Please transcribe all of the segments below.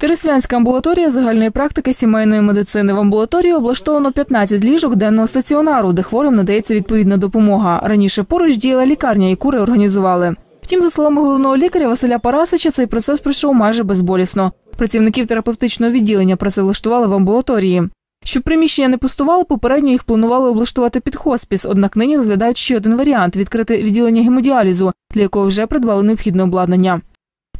Тересвянська амбулаторія загальної практики сімейної медицини. В амбулаторії облаштовано 15 ліжок денного стаціонару, де хворим надається відповідна допомога. Раніше поруч діяла лікарня, яку реорганізували. Втім, за словами головного лікаря Василя Парасича, цей процес пройшов майже безболісно. Працівників терапевтичного відділення працевлаштували в амбулаторії. Щоб приміщення не пустувало, попередньо їх планували облаштувати під хоспіс. Однак нині розглядають ще один варіант відкрити відділення гемодіалізу, для якого вже придбали необхідне обладнання.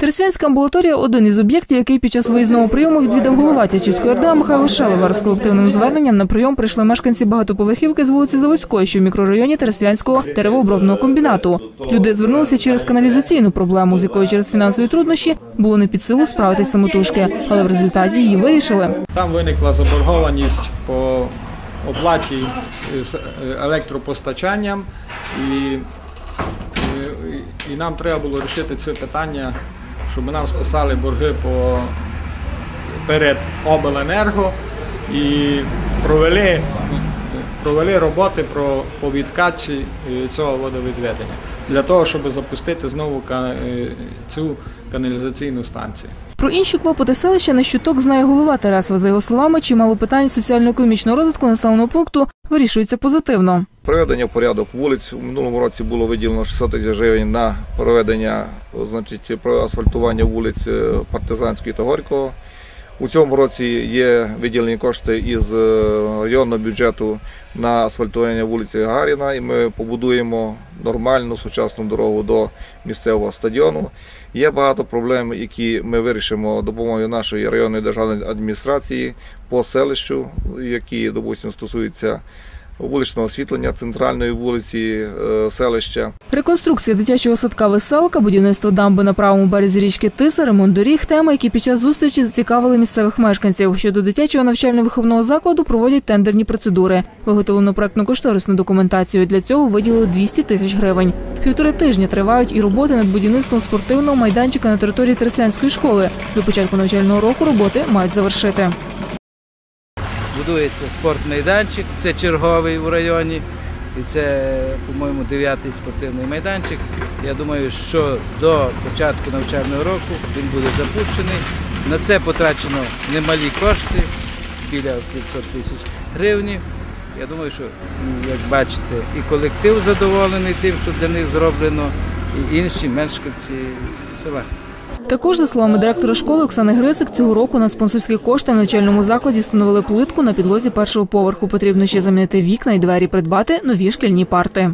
Тересвянська амбулаторія один із об'єктів, який під час виїзного прийому відвідав голова Тячівської РДА Михайло Шелевар. З колективним зверненням на прийом прийшли мешканці багатоповерхівки з вулиці Заводської, що в мікрорайоні Тересвянського деревообробного комбінату. Люди звернулися через каналізаційну проблему, з якою через фінансові труднощі було не під силу справитись самотужки, але в результаті її вирішили. Там виникла заборгованість по оплаті з електропостачанням, і, і, і нам треба було вирішити це питання, щоб нам списали борги по, перед обленерго і провели, провели роботи про, по відкачі е, цього водовідведення для того, щоб запустити знову е, цю каналізаційну станцію. Про інші клопоти селища на щуток знає голова Тарасова. За його словами, чимало питань соціально-економічного розвитку населеного пункту вирішується позитивно. Приведення в порядок вулиць у минулому році було виділено 600 тисяч гривень на проведення, значить, про асфальтування вулиць е, Партизанської та Горького. У цьому році є виділені кошти із е, районного бюджету на асфальтування вулиці Гаріна, і ми побудуємо нормальну сучасну дорогу до місцевого стадіону. Є багато проблем, які ми вирішимо допомогою нашої районної державної адміністрації по селищу, які, допустимо, стосуються вуличного освітлення центральної вулиці е, селища. Реконструкція дитячого садка Веселка, будівництво дамби на правому березі річки Тиса, ремонт доріг – теми, які під час зустрічі зацікавили місцевих мешканців. Щодо дитячого навчально-виховного закладу проводять тендерні процедури. Виготовлено проектно-кошторисну документацію. Для цього виділили 200 тисяч гривень. Півтори тижні тривають і роботи над будівництвом спортивного майданчика на території Тересянської школи. До початку навчального року роботи мають завершити. Будується спортмайданчик, це черговий в районі. І це, по-моєму, дев'ятий спортивний майданчик. Я думаю, що до початку навчального року він буде запущений. На це потрачено немалі кошти, біля 500 тисяч гривень. Я думаю, що, як бачите, і колектив задоволений тим, що для них зроблено, і інші мешканці села. Також, за словами директора школи Оксани Грисик, цього року на спонсорські кошти в навчальному закладі встановили плитку на підлозі першого поверху. Потрібно ще замінити вікна і двері, придбати нові шкільні парти.